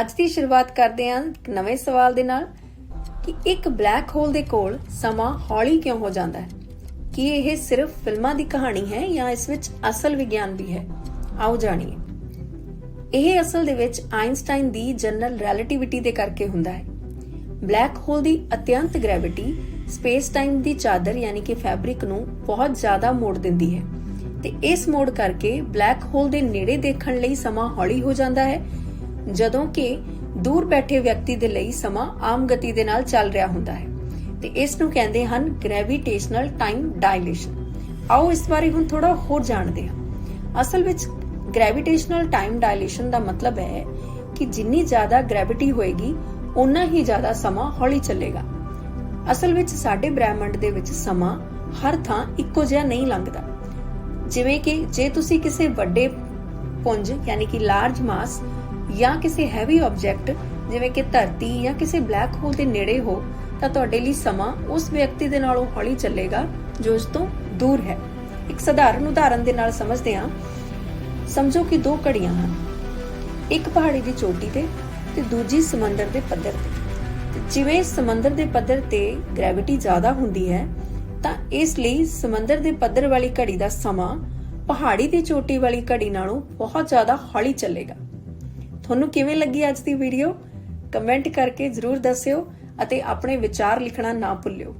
ਅੱਜ ਦੀ ਸ਼ੁਰੂਆਤ ਕਰਦੇ ਹਾਂ ਇੱਕ ਨਵੇਂ ਸਵਾਲ ਦੇ ਨਾਲ ਕਿ ਇੱਕ ਬਲੈਕ ਹੋਲ ਦੇ ਕੋਲ ਸਮਾਂ ਹੌਲੀ ਕਿਉਂ ਹੋ ਜਾਂਦਾ ਹੈ? ਕੀ ਇਹ ਸਿਰਫ ਫਿਲਮਾਂ ਦੀ ਕਹਾਣੀ ਹੈ ਜਾਂ ਇਸ ਵਿੱਚ ਅਸਲ ਵਿਗਿਆਨ ਵੀ ਹੈ? ਆਓ ਜਾਣੀਏ। ਇਹ ਅਸਲ ਦੇ ਵਿੱਚ ਆਇਨਸਟਾਈਨ ਦੀ ਜਨਰਲ ਰਿਲੇਟੀਵਿਟੀ ਦੇ ਕਰਕੇ ਹੁੰਦਾ ਹੈ। ਬਲੈਕ ਹੋਲ ਦੀ ਅਤਿਅੰਤ ਗ੍ਰੈਵਿਟੀ ਸਪੇਸ ਟਾਈਮ ਦੀ ਚਾਦਰ ਯਾਨੀ ਕਿ ਫੈਬਰਿਕ ਨੂੰ ਬਹੁਤ ਜ਼ਿਆਦਾ ਮੋੜ ਦਿੰਦੀ ਹੈ ਤੇ ਇਸ ਮੋੜ ਕਰਕੇ ਬਲੈਕ ਹੋਲ ਦੇ ਨੇੜੇ ਦੇਖਣ ਲਈ ਸਮਾਂ ਹੌਲੀ ਹੋ ਜਾਂਦਾ ਹੈ ਜਦੋਂ ਕਿ ਦੂਰ ਬੈਠੇ ਵਿਅਕਤੀ ਦੇ ਲਈ ਸਮਾਂ ਆਮ ਗਤੀ ਦੇ ਨਾਲ ਚੱਲ ਰਿਹਾ ਹੁੰਦਾ ਹੈ ਤੇ ਇਸ ਨੂੰ ਕਹਿੰਦੇ ਹਨ ਗ੍ਰੈਵਿਟੇਸ਼ਨਲ ਟਾਈਮ ਡਾਇਲੇਸ਼ਨ ਆਓ ਇਸ ਬਾਰੇ ਹੁਣ ਥੋੜਾ ਹੋਰ ਜਾਣਦੇ ਹਾਂ। ਅਸਲ ਵਿੱਚ ਗ੍ਰੈਵਿਟੇਸ਼ਨਲ ਟਾਈਮ ਡਾਇਲੇਸ਼ਨ ਦਾ ਮਤਲਬ ਹੈ ਕਿ ਜਿੰਨੀ ਜ਼ਿਆਦਾ ਗ੍ਰੈਵਿਟੀ ਹੋਏਗੀ ਉਨਾ ਹੀ ਜ਼ਿਆਦਾ ਸਮਾਂ ਹੌਲੀ ਚੱਲੇਗਾ। ਅਸਲ ਵਿੱਚ ਸਾਡੇ ਬ੍ਰਹਿਮੰਡ ਦੇ ਵਿੱਚ ਸਮਾਂ ਹਰ ਥਾਂ ਇੱਕੋ ਜਿਹਾ ਨਹੀਂ ਲੰਘਦਾ। ਜਿਵੇਂ ਕਿ ਜੇ ਤੁਸੀਂ ਕਿਸੇ ਵੱਡੇ ਪੁੰਜ, ਯਾਨੀ ਕਿ ਲਾਰਜ ਮਾਸ ਜਾਂ ਕਿਸੇ ਹੈਵੀ ਆਬਜੈਕਟ ਜਿਵੇਂ ਕਿ ਧਰਤੀ ਜਾਂ ਕਿਸੇ ਬਲੈਕ ਹੋਲ ਦੇ ਨੇੜੇ ਹੋ, ਤਾਂ ਤੁਹਾਡੇ ਲਈ ਸਮਾਂ ਉਸ ਵਿਅਕਤੀ ਦੇ ਨਾਲੋਂ ਹੌਲੀ ਚੱਲੇਗਾ, ਜੋ ਇਸ ਤੋਂ ਦੂਰ ਹੈ। ਇੱਕ ਸਧਾਰਨ ਉਦਾਹਰਨ ਦੇ ਨਾਲ ਸਮਝਦੇ ਹਾਂ। ਸਮਝੋ ਕਿ ਦੋ ਘੜੀਆਂ ਹਨ। ਇੱਕ ਪਹਾੜੀ ਦੀ ਚੋਟੀ ਤੇ ਤੇ ਦੂਜੀ ਸਮੁੰਦਰ ਦੇ ਪੱਧਰ ਤੇ। ਤੇ ਜਿਵੇਂ ਸਮੁੰਦਰ ਦੇ ਪੱਧਰ ਤੇ ਗ੍ਰੈਵਿਟੀ ਜ਼ਿਆਦਾ ਹੁੰਦੀ ਹੈ, ਤਾਂ ਇਸ ਲਈ ਸਮੁੰਦਰ ਦੇ ਪੱਧਰ ਵਾਲੀ ਘੜੀ ਦਾ ਸਮਾਂ ਪਹਾੜੀ ਦੀ ਚੋਟੀ ਵਾਲੀ ਘੜੀ ਨਾਲੋਂ ਬਹੁਤ ਜ਼ਿਆਦਾ ਹੌਲੀ ਚੱਲੇਗਾ। ਤੁਹਾਨੂੰ ਕਿਵੇਂ ਲੱਗੀ ਅੱਜ ਦੀ ਵੀਡੀਓ ਕਮੈਂਟ ਕਰਕੇ ਜਰੂਰ ਦੱਸਿਓ ਅਤੇ ਆਪਣੇ ਵਿਚਾਰ ਲਿਖਣਾ ਨਾ ਭੁੱਲਿਓ।